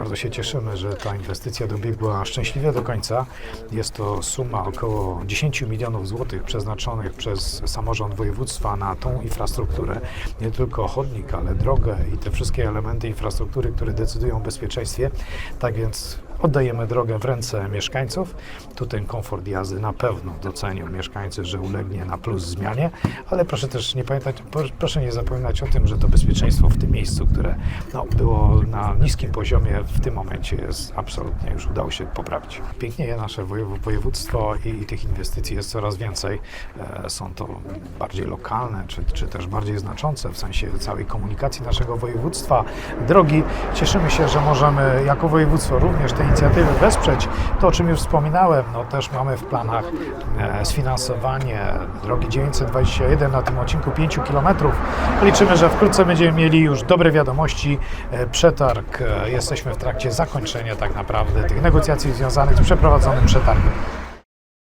Bardzo się cieszymy, że ta inwestycja dobiegła szczęśliwie do końca. Jest to suma około 10 milionów złotych przeznaczonych przez samorząd województwa na tą infrastrukturę. Nie tylko chodnik, ale drogę i te wszystkie elementy infrastruktury, które decydują o bezpieczeństwie. Tak więc oddajemy drogę w ręce mieszkańców. Tu ten komfort jazdy na pewno docenią mieszkańcy, że ulegnie na plus zmianie, ale proszę też nie pamiętać, pro- proszę nie zapominać o tym, że to bezpieczeństwo w tym miejscu, które no, było na niskim poziomie, w tym momencie jest absolutnie już udało się poprawić. Pięknieje nasze wojew- województwo i, i tych inwestycji jest coraz więcej. E, są to bardziej lokalne, czy, czy też bardziej znaczące w sensie całej komunikacji naszego województwa. Drogi, cieszymy się, że możemy jako województwo również te inicjatywy wesprzeć. To, o czym już wspominałem, no też mamy w planach e, sfinansowanie drogi 921 na tym odcinku 5 km. Liczymy, że wkrótce będziemy mieli już dobre wiadomości. E, Przetarg, e, jesteśmy w trakcie zakończenia tak naprawdę tych negocjacji związanych z przeprowadzonym przetargiem.